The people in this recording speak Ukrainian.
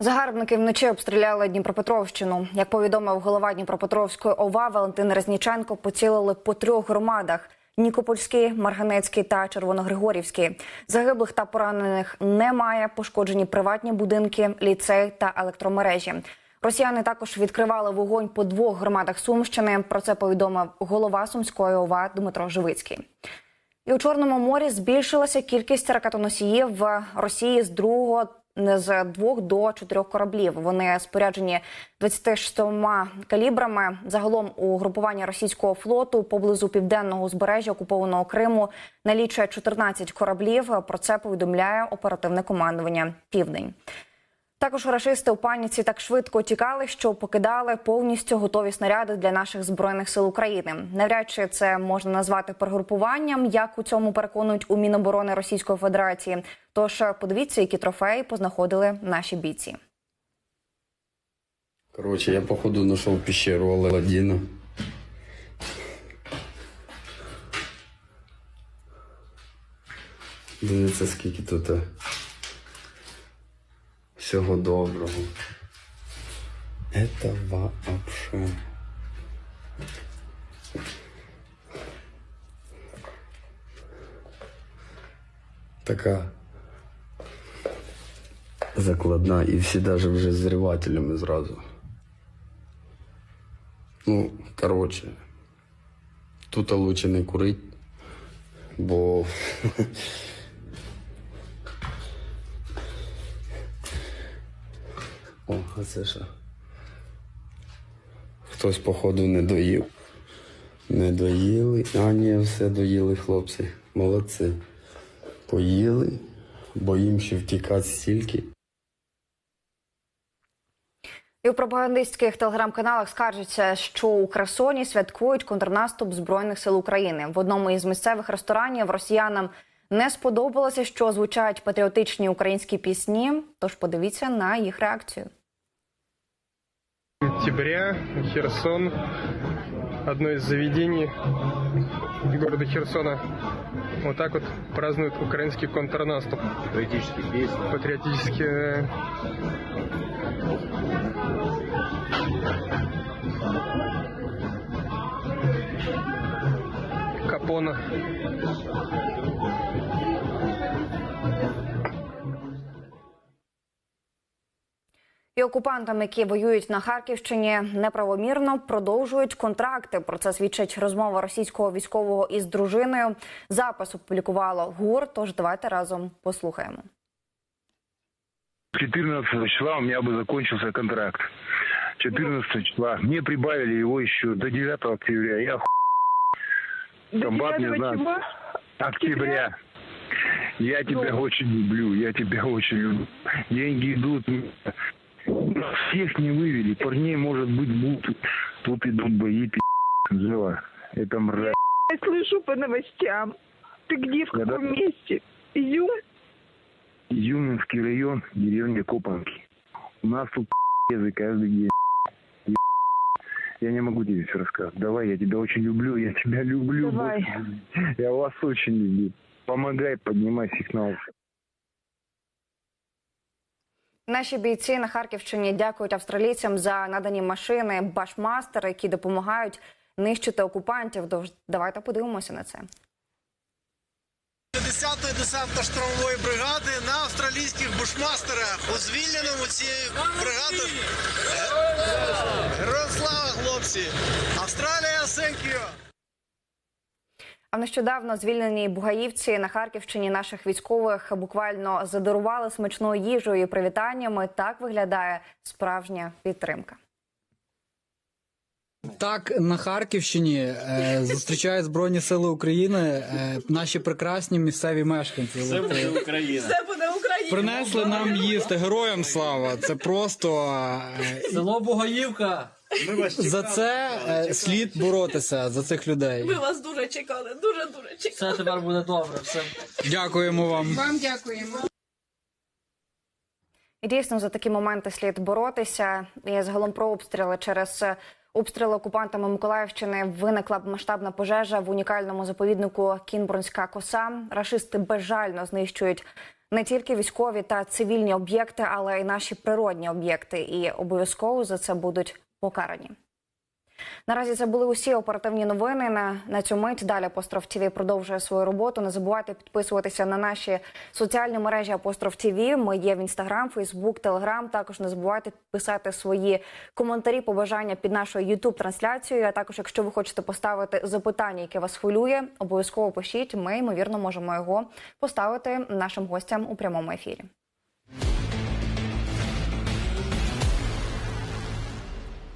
Загарбники вночі обстріляли Дніпропетровщину. Як повідомив голова Дніпропетровської ОВА Валентин Резніченко, поцілили по трьох громадах: Нікопольський, Марганецький та Червоногригорівський. Загиблих та поранених немає. Пошкоджені приватні будинки, ліцей та електромережі. Росіяни також відкривали вогонь по двох громадах Сумщини. Про це повідомив голова Сумської ОВА Дмитро Живицький. І у Чорному морі збільшилася кількість ракетоносіїв в Росії з другого з двох до чотирьох кораблів. Вони споряджені 26 калібрами. Загалом у групуванні російського флоту поблизу південного узбережжя окупованого Криму налічує 14 кораблів. Про це повідомляє оперативне командування Південь. Також рашисти у паніці так швидко тікали, що покидали повністю готові снаряди для наших збройних сил України. Навряд чи це можна назвати перегрупуванням, як у цьому переконують у Міноборони Російської Федерації. Тож подивіться, які трофеї познаходили наші бійці. Короче, я походу нашел пещеру Аладдина. Дивіться, скільки тут всього доброго. Это вообще. Така закладна і всі даже вже зривателями зразу. Ну, коротше, тут лучше не курить, бо О, а це що? Хтось, походу, не доїв. Не доїли. А, ні, все доїли хлопці. Молодці. Поїли, бо їм ще втікати стільки. І у пропагандистських телеграм-каналах скаржаться, що у Херсоні святкують контрнаступ збройних сил України. В одному із місцевих ресторанів росіянам не сподобалося, що звучать патріотичні українські пісні. Тож подивіться на їх реакцію. Октября, Херсон, одно из заведений города Херсона. Вот так вот празднуют украинский контрнаступ. Патриотические песни. Патриотические... Капона. І окупантам, які воюють на Харківщині, неправомірно продовжують контракти. Про це свідчить розмова російського військового із дружиною. Запис опублікувало ГУР. Тож давайте разом послухаємо. 14 числа у меня бы закончился контракт. 14 числа. Мне прибавили его еще до 9 октября. Я ху... Комбат не знает. Октября. Я тебя очень люблю, я тебя очень люблю. Деньги идут. Всех не вывели. Парней, может быть, будут. Тут идут бои, пи***, жила. Это мразь. Я слышу по новостям. Ты где, в Да-да. каком месте? Изюм? Изюминский район, деревня Копанки. У нас тут язык каждый день. Я не могу тебе все рассказать. Давай, я тебя очень люблю, я тебя люблю. Давай. Я вас очень люблю. Помогай, поднимай уши. Наші бійці на Харківщині дякують австралійцям за надані машини Башмастер, які допомагають нищити окупантів. Давайте подивимося на це. 10-ї десантно-штурмової бригади на австралійських бушмастерах у звільненому цієї бригади. Героям слава, хлопці! Австралія, you! А нещодавно звільнені бугаївці на Харківщині наших військових буквально задарували смачною їжею і привітаннями. Так виглядає справжня підтримка. Так, на Харківщині е, зустрічають Збройні Сили України е, наші прекрасні місцеві мешканці. От, буде Україна. Це буде Україна. Принесли нам їсти героям слава. Це просто е, Село Бугаївка. за це е, слід боротися за цих людей. Ми вас дуже чекали, дуже дуже чекали. Все тепер буде добре. Все. Дякуємо вам. Вам дякуємо. І дійсно за такі моменти слід боротися. І загалом про обстріли через е, обстріли окупантами Миколаївщини виникла масштабна пожежа в унікальному заповіднику Кінбурнська коса. Рашисти безжально знищують не тільки військові та цивільні об'єкти, але й наші природні об'єкти, і обов'язково за це будуть покарані. Наразі це були усі оперативні новини. На, на цю мить далі Апостроф ТВ продовжує свою роботу. Не забувайте підписуватися на наші соціальні мережі Апостроф ТВ. Ми є в інстаграм, Фейсбук, Телеграм. Також не забувайте писати свої коментарі, побажання під нашою Ютуб трансляцією. А також, якщо ви хочете поставити запитання, яке вас хвилює, обов'язково пишіть. Ми ймовірно можемо його поставити нашим гостям у прямому ефірі.